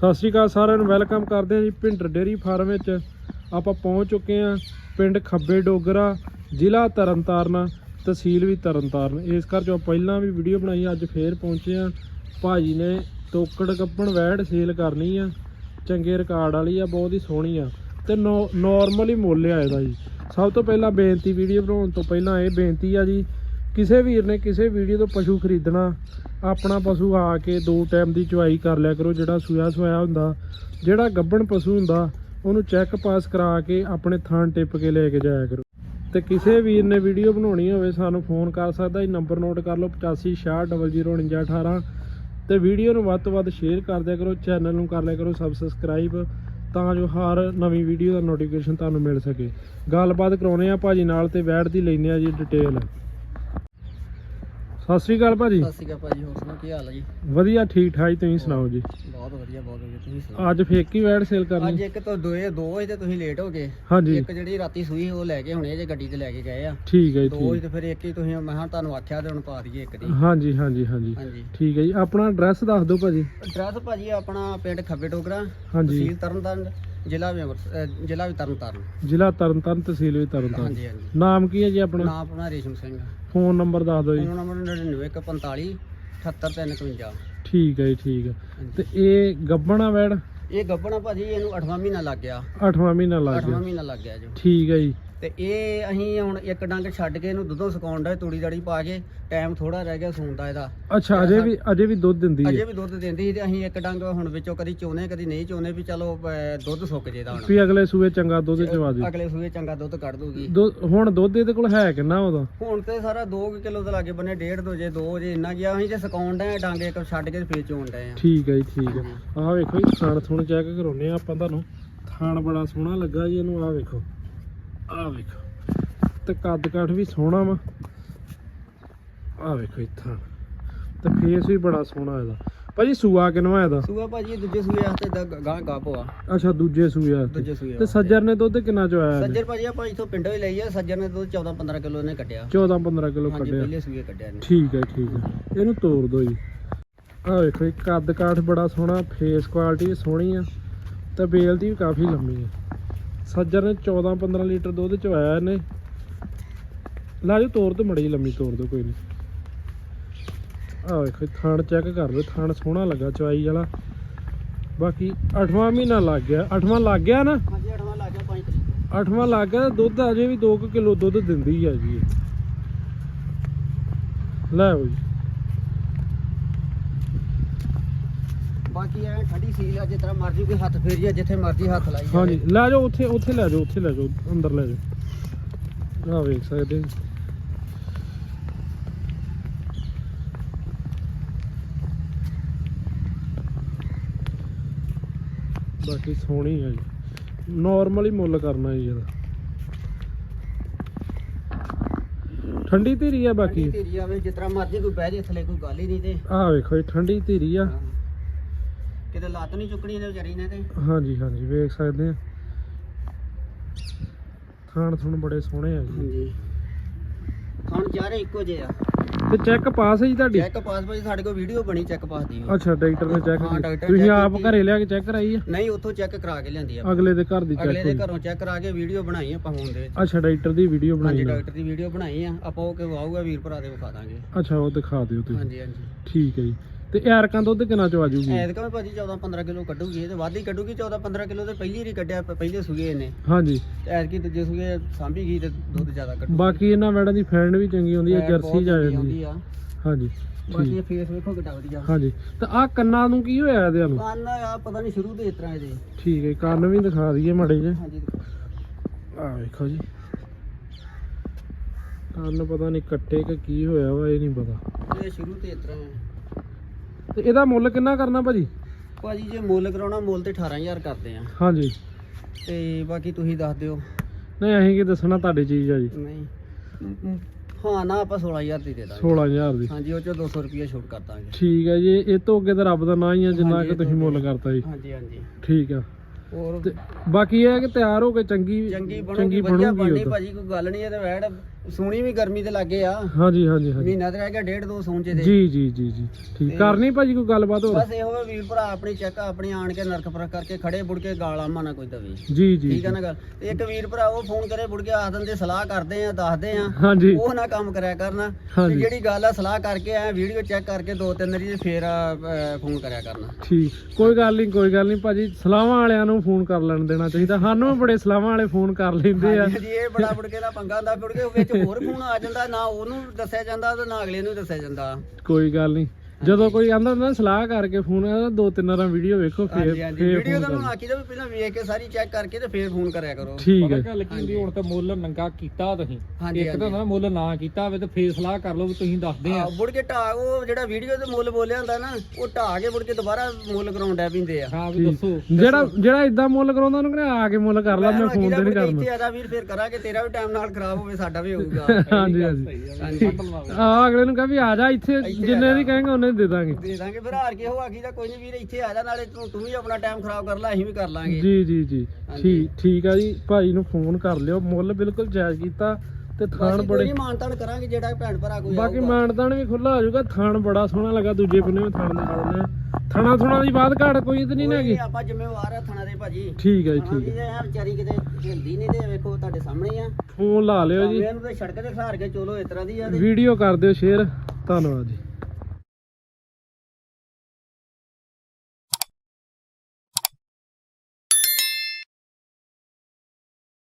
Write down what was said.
ਸਤਿ ਸ਼੍ਰੀ ਅਕਾਲ ਸਾਰਿਆਂ ਨੂੰ, ਵੈਲਕਮ ਕਰਦੇ ਹਾਂ ਜੀ ਭਿੰਡਰ ਡੇਰੀ ਫਾਰਮ ਵਿੱਚ। ਆਪਾਂ ਪਹੁੰਚ ਚੁੱਕੇ ਹਾਂ ਪਿੰਡ ਖੱਬੇ ਡੋਗਰਾ, ਜ਼ਿਲ੍ਹਾ ਤਰਨਤਾਰਨ, ਤਹਿਸੀਲ ਵੀ ਤਰਨਤਾਰਨ। ਇਸ ਕਰਕੇ ਪਹਿਲਾਂ ਵੀ ਵੀਡੀਓ ਬਣਾਈ, ਅੱਜ ਫੇਰ ਪਹੁੰਚੇ ਹਾਂ। ਭਾਜੀ ਨੇ ਟੋਕੜ ਕੱਪਣ ਵੈੜ ਸੇਲ ਕਰਨੀ ਆ। ਚੰਗੇ ਰਿਕਾਰਡ ਵਾਲੀ ਆ, ਬਹੁਤ ਹੀ ਸੋਹਣੀ ਆ। ਤੇ ਹੀ ਮੁੱਲ ਆ ਇਹਦਾ ਜੀ। ਸਭ ਤੋਂ ਪਹਿਲਾਂ ਬੇਨਤੀ ਵੀਡੀਓ ਬਣਾਉਣ ਤੋਂ ਪਹਿਲਾਂ ਇਹ ਬੇਨਤੀ ਆ ਜੀ ਕਿਸੇ ਵੀਰ ਨੇ ਕਿਸੇ ਵੀਡੀਓ ਤੋਂ ਪਸ਼ੂ ਖਰੀਦਣਾ, ਆਪਣਾ ਪਸ਼ੂ ਆ ਕੇ ਦੋ ਟਾਈਮ ਦੀ ਚੁਆਈ ਕਰ ਲਿਆ ਕਰੋ, ਜਿਹੜਾ ਸੂਆ ਸੋਇਆ ਹੁੰਦਾ, ਜਿਹੜਾ ਗੱਬਣ ਪਸ਼ੂ ਹੁੰਦਾ, ਉਹਨੂੰ ਚੈੱਕ ਪਾਸ ਕਰਾ ਕੇ ਆਪਣੇ ਥਾਂ ਟਿੱਪ ਕੇ ਲੈ ਕੇ ਜਾਇਆ ਕਰੋ। ਤੇ ਕਿਸੇ ਵੀਰ ਨੇ ਵੀਡੀਓ ਬਣਾਉਣੀ ਹੋਵੇ, ਸਾਨੂੰ ਫੋਨ ਕਰ ਸਕਦਾ ਜੀ ਨੰਬਰ ਨੋਟ ਕਰ ਲਓ 8560094918 ਤੇ ਵੀਡੀਓ ਨੂੰ ਵੱਧ ਤੋਂ ਵੱਧ ਸ਼ੇਅਰ ਕਰ ਦਿਆ ਕਰੋ ਚੈਨਲ ਨੂੰ ਕਰ ਲਿਆ ਕਰੋ ਸਬਸਕ੍ਰਾਈਬ ਤਾਂ ਜੋ ਹਰ ਨਵੀਂ ਵੀਡੀਓ ਦਾ ਨੋਟੀਫਿਕੇਸ਼ਨ ਤੁਹਾਨੂੰ ਮਿਲ ਸਕੇ। ਗੱਲਬਾਤ ਕਰਾਉਨੇ ਆ ਭਾਜੀ ਨਾਲ ਤੇ ਬੈਠ ਦੀ ਲੈਨੇ ਆ ਜੀ ਡਿਟੇਲ ਸਤਿ ਸ੍ਰੀ ਅਕਾਲ ਭਾਜੀ। ਸਤਿ ਸ਼੍ਰੀ ਅਕਾਲ ਭਾਜੀ ਹੋਰ ਸੁਣਾਓ ਕੀ ਹਾਲ ਹੈ ਜੀ? ਵਧੀਆ ਠੀਕ ਠਾਕ ਤੁਸੀਂ ਸੁਣਾਓ ਜੀ? ਬਹੁਤ ਵਧੀਆ ਬਹੁਤ ਵਧੀਆ ਤੁਸੀਂ ਸੁਣਾਓ? ਅੱਜ ਫੇਕੀ ਵੈੜ ਸੇਲ ਅੱਜ ਕਰਨੀ ਇੱਕ ਤੋਂ ਦੋਏ ਦੋ ਵਜੇ ਤੇ ਤੁਸੀਂ ਲੇਟ ਹੋ ਗਏ। ਹਾਂਜੀ। ਇੱਕ ਜਿਹੜੀ ਰਾਤੀ ਸੂਈ ਉਹ ਲੈ ਕੇ ਹੁਣੇ ਜੇ ਗੱਡੀ ਤੇ ਲੈ ਕੇ ਗਏ ਆ। ਠੀਕ ਹੈ ਜੀ ਦੋ ਠੀਕ। ਤੇ ਫਿਰ ਇੱਕ ਹੀ ਤੁਸੀਂ ਮੈਂ ਕਿਹਾ ਤੁਹਾਨੂੰ ਆਖਿਆ ਤੇ ਹੁਣ ਪਾ ਦਈਏ ਇੱਕ ਦੀ। ਹਾਂਜੀ ਹਾਂਜੀ ਹਾਂਜੀ। ਹਾਂਜੀ। ਠੀਕ ਹੈ ਜੀ ਆਪਣਾ ਐਡਰੈਸ ਦੱਸ ਦਿਓ ਭਾਜੀ। ਐਡਰੈਸ ਭਾਜੀ ਆਪਣਾ ਪਿੰਡ ਖੱਬੇ ਟੋਕਰਾ ਹਾਂਜੀ। ਤਹਿਸੀਲ ਤਰਨਤਾਰਨ ਜ਼ਿਲ੍ਹਾ ਵੀ ਅੰਮ੍ਰਿਤ- ਅਹ ਜ਼ਿਲ੍ਹਾ ਵੀ ਤਰਨਤਾਰਨ। ਜ਼ਿਲ੍ਹਾ ਤਰਨਤਾਰਨ ਤਹਿਸੀਲ ਵੀ ਤਰਨਤਾਰਨ। ਹਾਂਜੀ ਹਾਂਜੀ। ਨਾਮ ਕੀ ਹੈ ਜੀ ਆਪਣਾ? ਨਾਮ ਆਪਣਾ ਰੇਸ਼ਮ ਸਿੰਘ। ਫੋਨ ਨੰਬਰ ਦੱਸ ਦਿਓ ਜੀ। ਫੋਨ ਨੰਬਰ 99145 78351 ਠੀਕ ਹੈ ਜੀ ਠੀਕ ਹੈ। ਤੇ ਇਹ ਗੱਬਣਾ ਵੈੜ? ਇਹ ਗੱਬਣਾ ਭਾਜੀ ਇਹਨੂੰ 8ਵਾਂ ਮਹੀਨਾ ਲੱਗ ਗਿਆ। 8ਵਾਂ ਮਹੀਨਾ ਲੱਗ 8ਵਾਂ ਗਿਆ ਮਹੀਨਾ ਲੱਗ ਗਿਆ ਜੋ। ਠੀਕ ਹੈ ਜੀ। ਤੇ ਇਹ ਅਸੀਂ ਹੁਣ ਇੱਕ ਡੰਗ ਛੱਡ ਕੇ ਇਹਨੂੰ ਦੁੱਧੋਂ ਸੁਕਾਉਣ ਦਾ ਤੂੜੀ ਦਾੜੀ ਪਾ ਕੇ ਟਾਈਮ ਥੋੜਾ ਰਹਿ ਗਿਆ ਸੂਣ ਦਾ ਇਹਦਾ। ਅੱਛਾ ਅਜੇ ਵੀ ਅਜੇ ਵੀ ਦੁੱਧ ਦਿੰਦੀ ਅਜੇ ਹੈ ਵੀ ਦੁੱਧ ਦਿੰਦੀ ਸੀ ਤੇ ਅਸੀਂ ਇੱਕ ਡੰਗ ਹੁਣ ਵਿੱਚੋਂ ਕਦੀ ਚੋਨੇ ਕਦੀ ਨਹੀਂ ਚੋਨੇ ਵੀ ਚਲੋ ਅਹ, ਦੁੱਧ ਸੁੱਕ ਜੇ ਦਾ ਹੁਣ। ਵੀ ਅਗਲੇ ਸੂਏ ਚੰਗਾ ਦੁੱਧ ਚਵਾ ਦੇ। ਅਗਲੇ ਸੂਏ ਚੰਗਾ ਦੁੱਧ ਕੱਢ ਦੂਗੀ। ਦੁੱਧ- ਹੁਣ ਦੁੱਧ ਇਹਦੇ ਕੋਲ ਹੈ ਕਿੰਨਾ ਉਹਦਾ ਹੁਣ ਤੇ ਸਾਰਾ 2 ਕਿਲੋ ਦੇ ਲਾਗੇ ਬੰਨੇ 1.5 ਦੋ ਜੇ 2 ਜੇ ਇੰਨਾ ਗਿਆ ਅਸੀਂ ਤੇ ਸੁਕਾਉਣ ਆ ਡੰਗ ਇੱਕ ਛੱਡ ਕੇ ਫੇਰ ਚੋਣ ਡਏ ਆ। ਠੀਕ ਹੈ ਜੀ ਠੀਕ ਹੈ। ਆਹ ਵੇਖੋ ਜੀ ਥਣ ਥੁਣ ਚੈੱਕ ਕਰਾਉਨੇ ਆ ਆਪਾਂ ਤੁਹਾਨੂੰ। ਥਣ ਬੜਾ ਸੋਹਣਾ ਲੱਗਾ ਜੀ ਇਹਨੂੰ ਆਹ ਵੇਖੋ। ਵੇਖੋ। ਤੇ ਕੱਦ ਕਾਠ ਵੀ ਸੋਹਣਾ ਵਾ। ਆਹ ਵੇਖੋ ਇੱਥਾਂ। ਤੇ ਫੇਸ ਵੀ ਬੜਾ ਸੋਹਣਾ ਇਹਦਾ। ਭਾਜੀ ਸੂਆ ਕਿਨਵਾ ਇਹਦਾ? ਸੂਆ ਭਾਜੀ ਦੂਜੇ ਸੂਏ ਵਾਸਤੇ ਦਾ ਗਾਂ ਗਾ ਪਵਾ ਅੱਛਾ ਦੂਜੇ ਸੂਏ ਆ ਦੂਜੇ ਸੂਏ ਤੇ ਸੱਜਰ ਨੇ ਦੁੱਧ ਕਿੰਨਾ ਚੋਇਆ ਇਹਨੇ? ਸੱਜਰ ਭਾਜੀ ਆਪਾਂ ਇਥੋਂ ਪਿੰਡੋਂ ਹੀ ਲਈ ਆ। ਸੱਜਰ ਨੇ ਦੁੱਧ 14 15 ਕਿਲੋ ਨੇ ਕੱਢਿਆ। 14 15 ਕਿਲੋ ਹਾਂਜੀ ਕੱਢਿਆ। ਪਹਿਲੇ ਸੂਏ ਕੱਢਿਆ ਨੇ ਠੀਕ ਹੈ ਠੀਕ ਹੈ। ਇਹਨੂੰ ਤੋੜ ਦਿਓ ਜੀ। ਆਹ ਵੇਖੋ ਜੀ ਕੱਦ ਕਾਠ ਬੜਾ ਸੋਹਣਾ। ਫੇਸ ਕੁਆਲਿਟੀ ਸੋਹਣੀ ਆ। ਤੇ ਬੇਲ ਦੀ ਵੀ ਕਾਫੀ ਲੰਮੀ ਆ। ਸੱਜਰ ਨੇ 14 15 ਲੀਟਰ ਦੁੱਧ ਚਵਾਇਆ ਇਹਨੇ। ਲਾ ਜੋ ਤੋੜ ਤੇ ਮੜੀ ਲੰਮੀ ਤੋੜ ਦਿਓ ਕੋਈ ਨਹੀਂ ਆਹ ਵੇਖੋ ਥਣ ਚੈੱਕ ਕਰ ਲਓ ਥਣ ਸੋਹਣਾ ਲੱਗਾ ਚਵਾਈ ਵਾਲਾ। ਬਾਕੀ 8ਵਾਂ ਮਹੀਨਾ ਲੱਗ ਗਿਆ। 8ਵਾਂ ਲੱਗ ਗਿਆ ਨਾ? ਹਾਂਜੀ ਅਠਵਾਂ ਲੱਗ ਗਿਆ 5 ਤਰੀਕ। 8ਵਾਂ ਲੱਗ ਗਿਆ ਦੁੱਧ ਅਜੇ ਵੀ 2 ਕਿਲੋ ਦੁੱਧ ਦਿੰਦੀ ਆ ਜੀ। ਲੈ ਆਓ ਬਾਕੀ ਐ ਠੰਡੀ ਸੀਲ ਆ ਜਿਸ ਤਰ੍ਹਾਂ ਮਰਜ਼ੀ ਕੋਈ ਹੱਥ ਫੇਰੀ ਆ ਜਿੱਥੇ ਮਰਜ਼ੀ ਹੱਥ ਲਾਈ ਜਾਵੇ। ਹਾਂਜੀ ਲੈ ਜਾਓ ਉੱਥੇ ਉੱਥੇ ਲੈ ਜਾਓ ਉੱਥੇ ਲੈ ਜਾਓ ਅੰਦਰ ਲੈ ਜਾਓ। ਆਹ ਵੇਖ ਸਕਦੇ ਜੀ। ਬਾਕੀ ਸੋਹਣੀ ਹੈ ਜੀ। ਨਾਰਮਲੀ ਮੁੱਲ ਕਰਨਾ ਜੀ ਇਹਦਾ। ਠੰਡੀ ਧੀਰੀ ਆ ਬਾਕੀ। ਧੀਰੀ ਆਵੇ ਜਿਸ ਤਰ੍ਹਾਂ ਮਰਜ਼ੀ ਕੋਈ ਬਹਿ ਜੇ ਥੱਲੇ ਕੋਈ ਗੱਲ ਹੀ ਨਹੀਂ ਤੇ। ਆਹ ਵੇਖੋ ਜੀ ਠੰਡੀ ਧੀਰੀ ਆ। ਕਿਤੇ ਲੱਤ ਨਹੀਂ ਚੁੱਕਣੀ ਇਹਨੇ ਵਿਚਾਰੀ ਨੇ ਤੇ। ਹਾਂਜੀ ਹਾਂਜੀ ਵੇਖ ਸਕਦੇ ਆ। ਖਾਣ ਥੁਣ ਬੜੇ ਸੋਹਣੇ ਆ ਜੀ। ਹਾਂਜੀ। ਹੁਣ ਚਾਰੇ ਇੱਕੋ ਜਿਹੇ ਆ। ਤੇ ਚੈੱਕ ਪਾਸ ਹੈ ਜੀ ਤੁਹਾਡੀ? ਚੈੱਕ ਪਾਸ ਭਾਜੀ ਸਾਡੇ ਕੋਲ ਵੀਡੀਓ ਬਣੀ ਚੈੱਕ ਪਾਸ ਦੀ। ਅੱਛਾ ਡਾਕਟਰ ਨੇ ਚੈੱਕ ਹਾਂ, ਡਾਕਟਰ ਤੁਸੀਂ check ਆਪ ਕੀਤੀ। ਘਰੇ ਲਿਆ ਕੇ ਚੈੱਕ ਕਰਾਈ ਆ? ਨਹੀਂ ਉੱਥੋਂ ਚੈੱਕ ਕਰਾ ਕੇ ਲਿਆਂਦੀ ਆ। ਅਗਲੇ ਦੇ ਘਰ ਦੀ ਅਗਲੇ ਦੇ ਘਰੋਂ ਚੈੱਕ ਕਰਾ ਕੇ ਵੀਡੀਓ ਬਣਾਈ ਆਪਾਂ ਫੋਨ ਦੇ ਵਿੱਚ। ਅੱਛਾ ਡਾਕਟਰ ਦੀ ਵੀਡੀਓ ਹਾਂਜੀ ਬਣਾਈ ਨਾ। ਡਾਕਟਰ ਦੀ ਵੀਡੀਓ ਬਣਾਈ ਆ। ਆਪਾਂ ਉਹ ਕਿ ਆਊਗਾ ਵੀਰ ਭਰਾ ਦੇ ਵਿਖਾ ਦਾਂਗੇ। ਅੱਛਾ ਉਹ ਦਿਖਾ ਦਿਓ ਤੁਸੀਂ। ਹਾਂਜੀ ਹਾਂਜੀ। ਠੀਕ ਹੈ ਜੀ। ਤੇ ਐਰਕਾਂ ਦੁੱਧ ਕਿੰਨਾ ਚ ਆਜੂਗੀ ਐਤਕਾਂ ਵੀ ਭਾਜੀ 14 15 ਕਿਲੋ ਕੱਢੂਗੀ ਇਹ ਤੇ ਵੱਧ ਹੀ ਕੱਢੂਗੀ 14 15 ਕਿਲੋ ਤੇ ਪਹਿਲੀ ਰੀ ਕੱਢਿਆ ਪ- ਪਹਿਲੇ ਸੂਏ ਇਹਨੇ। ਹਾਂਜੀ। ਤੇ ਐਤਕੀ ਦੂਜੇ ਸੂਏ ਸਾਂਭੀ ਗਈ ਤੇ ਦੁੱਧ ਜ਼ਿਆਦਾ ਕੱਢੂ ਬਾਕੀ ਇਹਨਾਂ ਵੈੜਾਂ ਦੀ ਫੈਂਡ ਵੀ ਚੰਗੀ ਹੁੰਦੀ ਹੈ ਜਰਸੀ ਜਾ ਜਾਂਦੀ ਆ। ਹਾਂਜੀ ਬਾਕੀ ਠੀਕ ਇਹ ਫੇਸ ਵੇਖੋ ਕਿੱਡਾ ਵਧੀਆ। ਹਾਂਜੀ। ਤੇ ਆਹ ਕੰਨਾਂ ਨੂੰ ਕੀ ਹੋਇਆ ਇਹਦੇ ਨੂੰ ਕੰਨ ਆ ਪਤਾ ਨਹੀਂ ਸ਼ੁਰੂ ਤੋਂ ਇਸ ਤਰ੍ਹਾਂ ਇਹਦੇ। ਠੀਕ ਹੈ ਕੰਨ ਵੀ ਦਿਖਾ ਦਈਏ ਮੜੇ ਜੇ ਹਾਂਜੀ ਆ ਵੇਖੋ ਜੀ। ਕੰਨ ਪਤਾ ਨਹੀਂ ਕੱਟੇ ਕਿ ਕੀ ਹੋਇਆ ਵਾ ਇਹ ਨਹੀਂ ਪਤਾ। ਇਹ ਸ਼ੁਰੂ ਤੋਂ ਇਸ ਤਰ੍ਹਾਂ ਹੈ। ਤੇ ਇਹਦਾ ਮੁੱਲ ਕਿੰਨਾ ਕਰਨਾ ਭਾਜੀ? ਭਾਜੀ ਜੇ ਮੁੱਲ ਕਰਾਉਣਾ ਮੁੱਲ ਤੇ 18000 ਕਰਦੇ ਆ। ਹਾਂਜੀ। ਤੇ ਬਾਕੀ ਤੁਸੀਂ ਦੱਸ ਦਿਓ। ਨਹੀਂ ਅਸੀਂ ਕੀ ਦੱਸਣਾ ਤੁਹਾਡੀ ਚੀਜ਼ ਆ ਜੀ। ਨਹੀਂ। ਮ- ਹਾਂ। ਨਾ ਆਪਾਂ 16000 ਦੀ ਦੇ ਦਾਂਗੇ। 16000 ਦੀ। ਹਾਂਜੀ ਉਹ ਚੋਂ 200 ਰੁਪਏ ਛੋਟ ਕਰ ਦਾਂਗੇ। ਠੀਕ ਹੈ ਜੀ ਇਹ ਤੋਂ ਅੱਗੇ ਤਾਂ ਰੱਬ ਦਾ ਨਾਂ ਹੀ ਆ ਜਿੰਨਾ ਹਾਂਜੀ, ਕਿ ਇਹ ਤੁਸੀਂ ਮੁੱਲ ਅੱਗੇ। ਕਰਤਾ ਜੀ। ਹਾਂਜੀ ਹਾਂਜੀ। ਠੀਕ ਆ। ਹੋਰ? ਤੇ ਬਾਕੀ ਇਹ ਹੈ ਕਿ ਤਿਆਰ ਹੋ ਕੇ ਚੰਗੀ ਚੰਗੀ ਬਣੂਗੀ ਵਧੀਆ ਬਣਨੀ। ਭਾਜੀ ਕੋਈ ਗੱਲ ਨਹੀਂ ਇਹ ਤੇ ਵੈੜ ਸੂਣੀ ਵੀ ਗਰਮੀ ਦੇ ਲੱਗੇ ਆ। ਹਾਂਜੀ ਹਾਂਜੀ ਹਾਂਜੀ। ਮਹੀਨਾ ਤੇ ਰਹਿ ਗਿਆ ਡੇਢ ਦੋ ਸੂਣ ਚ ਦੇ ਜੀ ਜੀ ਜੀ ਜੀ। ਠੀਕ। ਕਰਨੀ ਭਾਜੀ ਕੋਈ ਗੱਲਬਾਤ ਹੋਰ? ਬਸ ਇਹੋ ਵੀਰ ਭਰਾ ਆਪਣੀ ਚੈੱਕ ਆਪਣੀ ਆਣ ਕੇ ਨਰਕ ਪਰਖ ਕਰਕੇ ਖੜੇ ਬੁੜ ਕੇ ਗਾਲਾਂ ਮਾਨਾ ਕੋਈ ਦਵੇ ਜੀ ਜੀ ਠੀਕ ਆ ਨਾ ਗੱਲ? ਇੱਕ ਵੀਰ ਭਰਾ ਉਹ ਫੋਨ ਕਰੇ ਬੁੜ ਕੇ ਆਖ ਦਿੰਦੇ ਸਲਾਹ ਕਰਦੇ ਆ ਦੱਸਦੇ ਆ। ਹਾਂਜੀ। ਉਹ ਨਾ ਕੰਮ ਕਰਿਆ ਕਰਨਾ। ਤੇ ਜਿਹੜੀ ਗੱਲ ਆ ਸਲਾਹ ਕਰਕੇ ਆ ਵੀਡੀਓ ਚੈੱਕ ਕਰਕੇ ਦੋ ਤਿੰਨ ਵਾਰੀ ਫੇਰ ਫੋਨ ਕਰਿਆ ਕਰਨਾ। ਠੀਕ। ਕੋਈ ਗੱਲ ਨਹੀਂ ਕੋਈ ਗੱਲ ਨਹੀਂ ਭਾਜੀ ਸਲਾਹਾਂ ਵਾਲਿਆਂ ਨੂੰ ਫੋਨ ਕਰ ਲੈਣ ਦੇਣਾ ਚਾਹੀਦਾ। ਸਾਨੂੰ ਵੀ ਬੜੇ ਸਲਾਹਾਂ ਵਾਲੇ ਫੋਨ ਕਰ ਲੈਂਦੇ ਆ। ਜੀ ਇਹ ਬੜਾ ਬੁੜਕੇ ਦਾ ਪੰਗਾ ਹੁੰਦਾ ਬੁੜਕੇ ਵਿੱਚ ਹੋਰ ਫੋਨ ਆ ਜਾਂਦਾ, ਨਾ ਉਹਨੂੰ ਦੱਸਿਆ ਜਾਂਦਾ ਤੇ ਨਾ ਅਗਲੇ ਨੂੰ ਦੱਸਿਆ ਜਾਂਦਾ। ਕੋਈ ਗੱਲ ਨਹੀਂ। ਜਦੋਂ ਕੋਈ ਆਂਦਾ ਨਾ ਸਲਾਹ ਕਰਕੇ ਫੋਨ ਆਉਂਦਾ ਦੋ ਤਿੰਨ ਵਾਰਾਂ ਵੀਡੀਓ ਵੇਖੋ ਫੇਰ ਹਾਂਜੀ ਹਾਂਜੀ। ਫੇਰ ਵੀਡੀਓ phone ਤਾਂ ਕਰੋ। ਦਾ ਵੀ ਪਹਿਲਾਂ ਵੇਖ ਕੇ ਸਾਰੀ ਚੈੱਕ ਕਰਕੇ ਤੇ ਫੇਰ ਫੋਨ ਕਰਿਆ ਕਰੋ। ਠੀਕ ਹੈ। ਗੱਲ ਕੀ ਹੁੰਦੀ ਹੁਣ ਤਾਂ ਮੁੱਲ ਨੰਗਾ ਕੀਤਾ ਤੁਸੀਂ। ਹਾਂਜੀ ਇੱਕ ਤਾਂ ਨਾ ਮੁੱਲ ਨਾ ਕੀਤਾ ਹੋਵੇ ਤੇ ਫੇਰ ਸਲਾਹ ਕਰ ਲਓ ਵੀ ਤੁਸੀਂ ਦੱਸਦੇ ਆ। ਬੁੜ ਕੇ ਢਾ ਉਹ ਜਿਹੜਾ ਵੀਡੀਓ ਤੇ ਮੁੱਲ ਬੋਲਿਆ ਹੁੰਦਾ ਨਾ ਉਹ ਢਾ ਕੇ ਬੁੜ ਕੇ ਦੁਬਾਰਾ ਮੁੱਲ ਕਰਾਉਣ ਡੈ ਪਿੰਦੇ ਆ। ਹਾਂ ਵੀ ਦੱਸੋ ਜਿਹੜਾ ਜਿਹੜਾ ਇਦਾਂ ਮੁੱਲ ਕਰਾਉਂਦਾ ਉਹਨੂੰ ਕਹਿੰਦਾ ਆ ਕੇ ਮੁੱਲ ਕਰ ਲੈ ਮੈਂ ਫੋਨ ਤੇ ਨਹੀਂ ਕਰਨਾ। ਇੱਥੇ ਆਦਾ ਵੀਰ ਫੇਰ ਕਰਾਂਗੇ ਤੇਰਾ ਵੀ ਟਾਈਮ ਨਾਲ ਖਰਾਬ ਹੋਵੇ ਸਾਡਾ ਵੀ ਹੋਊਗਾ। ਹਾਂਜੀ ਹਾਂਜੀ। ਹਾਂਜੀ। ਆ। ਅਗਲੇ ਨੂੰ ਕਹ ਵੀ ਆ ਜਾ ਇੱਥੇ ਜਿੰਨੇ ਦੀ ਕਹੇਗਾ ਉਹਨੇ ਦੇ ਦਾਂਗੇ। ਦੇ ਦਾਂਗੇ। ਫਿਰ ਹਾਰ ਕੇ ਹੋ ਆਖੀ ਦਾ ਕੋਈ ਨਹੀਂ ਵੀਰ ਇੱਥੇ ਆ ਜਾ ਨਾਲੇ ਤੂੰ ਤੂੰ ਵੀ ਆਪਣਾ ਟਾਈਮ ਖਰਾਬ ਕਰ ਲੈ ਅਸੀਂ ਵੀ ਕਰ ਲਾਂਗੇ। ਜੀ ਜੀ ਜੀ। ਠੀਕ ਠੀਕ ਆ ਜੀ। ਭਾਈ ਨੂੰ ਫੋਨ ਕਰ ਲਿਓ। ਮੁੱਲ ਬਿਲਕੁਲ ਜਾਇਜ਼ ਕੀਤਾ ਤੇ ਥਾਣ ਬੜੇ ਨਹੀਂ ਮਾਨਤਾਨ ਕਰਾਂਗੇ ਜਿਹੜਾ ਭੈਣ ਭਰਾ ਕੋਈ ਬਾਕੀ। ਮਾਨਦਾਨ ਵੀ ਖੁੱਲਾ ਹੋ ਜਾਊਗਾ। ਥਾਣ ਬੜਾ ਸੋਹਣਾ ਲੱਗਾ ਦੂਜੇ ਬੰਨੇ ਵੀ ਥਾਣ ਦੇ ਨਾਲ ਥਣਾ ਥੁਣਾ ਦੀ ਬਾਤ ਘਾਟ ਕੋਈ ਤੇ ਨਹੀਂ ਹੈਗੀ? ਆਪਾਂ ਜ਼ਿੰਮੇਵਾਰ ਆ ਥਾਣਾ ਦੇ ਭਾਜੀ। ਠੀਕ ਹੈ ਜੀ ਠੀਕ ਦੀ ਹੈ ਇਹ ਵਿਚਾਰੀ ਕਿਤੇ ਹਿਲਦੀ ਨਹੀਂ ਤੇ ਵੇਖੋ ਤੁਹਾਡੇ ਸਾਹਮਣੇ ਆ। ਫੋਨ ਲਾ ਲਿਓ ਜੀ। ਇਹਨੂੰ ਤੇ ਸੜਕ ਤੇ ਖਿਲਾਰ ਕੇ ਚਲੋ ਇਸ ਤਰ੍ਹਾਂ ਦੀ ਆ ਵੀਡੀਓ ਕਰ ਦਿਓ ਸ਼ੇਅਰ। ਧੰਨਵਾਦ ਜੀ।